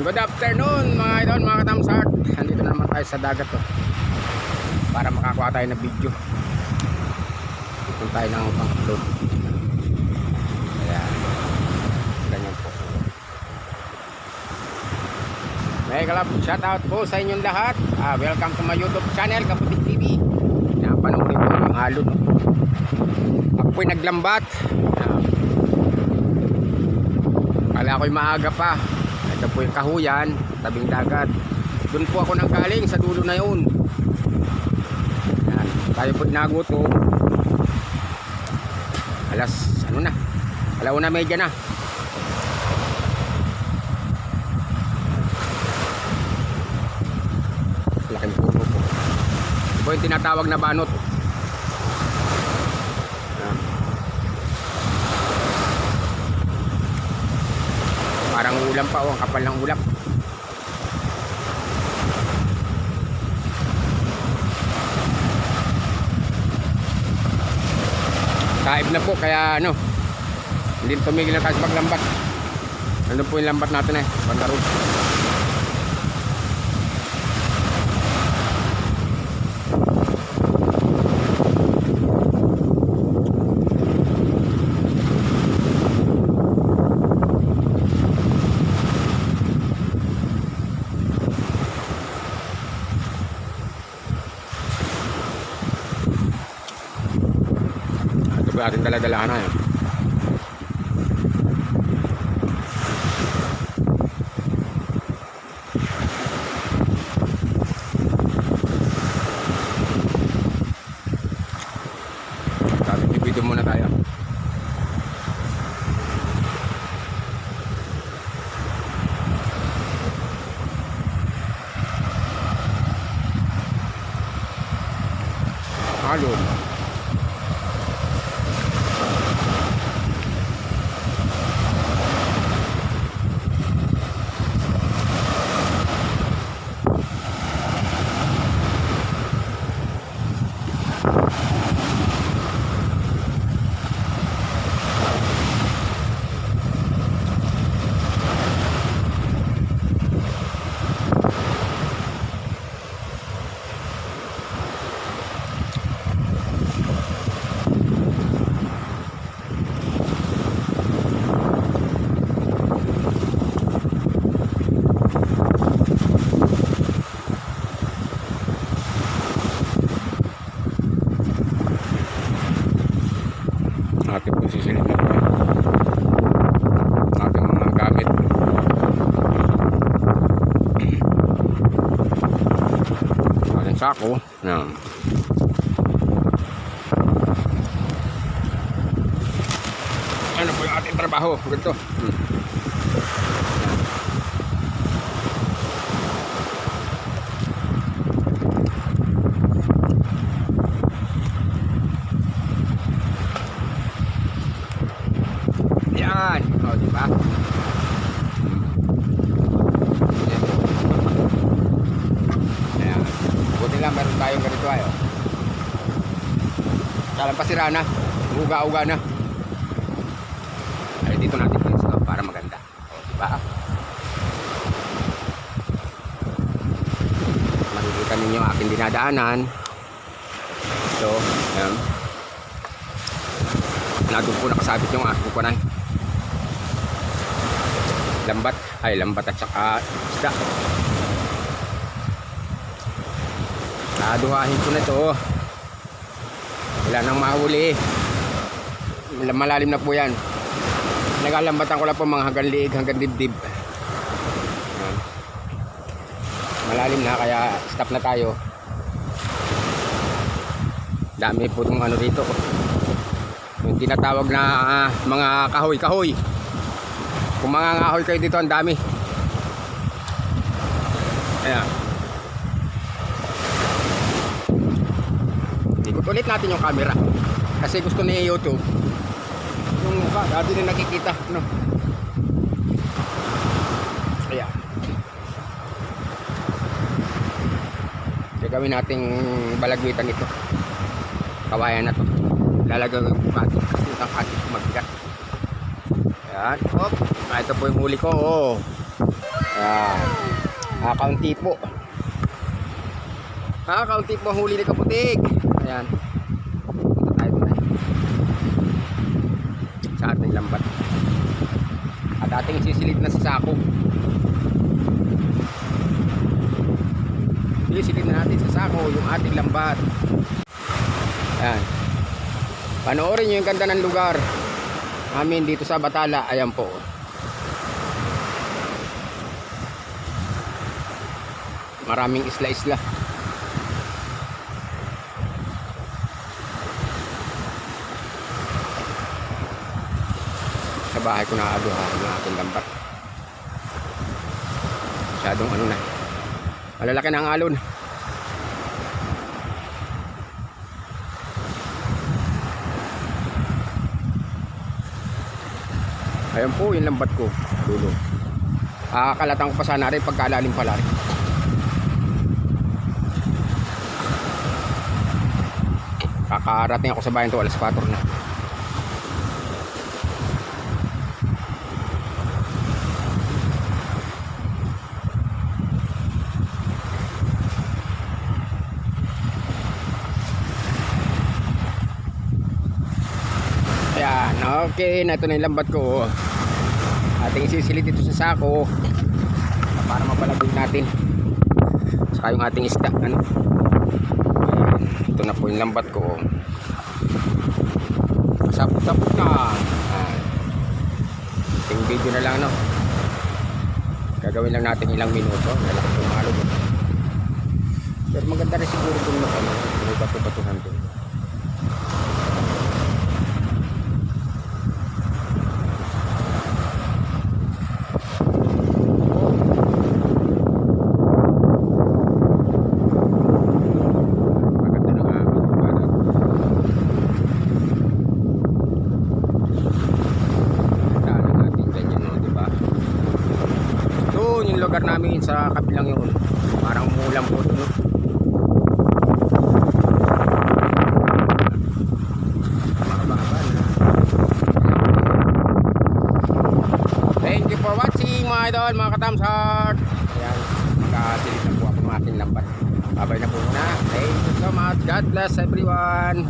Good afternoon mga idol, mga katamsart. Nandito na naman tayo sa dagat to. Para makakuha tayo ng video. Dito tayo ng pang-upload. Ayan. Ganyan po. May kalap, shout out po sa inyong lahat. Ah, welcome to my YouTube channel, Kaputik TV. Yan, panoorin po yung alon. Ako po'y naglambat. Yan. Kala ko'y maaga pa. Ito po yung kahuyan, tabing dagat. Doon po ako nang galing sa dulo na yun. Yan. Tayo po inagoto. Alas, ano na? Alauna medya na. Laking puno po. Ito yung tinatawag na banot. Yan. Parang ulam pa oh, ang kapal ng ulap. Kaib na po kaya ano, hindi tumigil na tayo sa paglambat. Ano po yung lambat natin eh, Banda po ating daladalahan na yun. Video muna tayo. Alon. Ating po ating mga gamit ating sako yan. Ano po yung ating trabaho? Ganito. Hmm. yan o di ba Ayan. Buti lang meron tayong ganito ayo. Salang pasira na. Uga-uga na. Ay dito natin pwesto para maganda. O, di ba? Makikita ninyo aking dinadaanan. So, ayan. Nandun po nakasabit yung aking kukunan. Lambat. Ay, lambat at saka isda. Naduhahin ko na to. Wala nang mahuli. Malalim na po yan. Nagalambatan ko lang po mga hanggang liig, hanggang dibdib. Malalim na kaya stop na tayo. Dami po itong ano rito. Yung tinatawag na ah, mga kahoy-kahoy. Kung mga kahoy kayo dito, ang dami. Ayan. Ikot ulit natin yung camera. Kasi gusto ni YouTube. Yung mukha, dati na nakikita. No? Ayan. Gagawin nating balagmitan ito. Kawayan na to. Lalagay ko yung bukati kasi ang ating magbigat. Ayan. Hop. Ah, ito po yung huli ko. Oh. Ayan. Ah, kaunti po. Ah, kaunti po huli ni Kaputik. Ayan. Punta tayo eh. Sa ating lambat. At ating sisilid na sa sako. Sisilid na natin sa sako yung ating lambat. Ayan. Panoorin nyo yung ganda ng lugar. Amin dito sa Batala. Ayan po. Maraming isla-isla. Sa bahay ko naaduhan ng aking lambat. Masyadong ano na. Malalaki na ang alon. Ayan po yung lambat ko. Dulo. Akakalatan ko pa sana rin pagkalalim pala rin. Kakarating ako sa bayan to alas 4 na. Ayan, okay, na ito na yung lambat ko. Ating isisilid dito sa sako para mapalagog natin. Saka yung ating isda. Ano? Ito na po yung lambat ko. Sapot-sapot na. Ating video na lang, no? Gagawin lang natin ilang minuto. Lalaki yung mga lugot. Pero maganda rin siguro kung ano, may bato-batuhan doon. Maganda ng aming lugar. Daan natin ganyan, no, di ba? Doon yung lugar namin sa kabilang yun. Parang umulan po na. Thank you for watching mga idol, mga katamsar. Ayan, magkasilit na po ako ng ating lambat. Babay na po muna. Thank you so much. God bless everyone.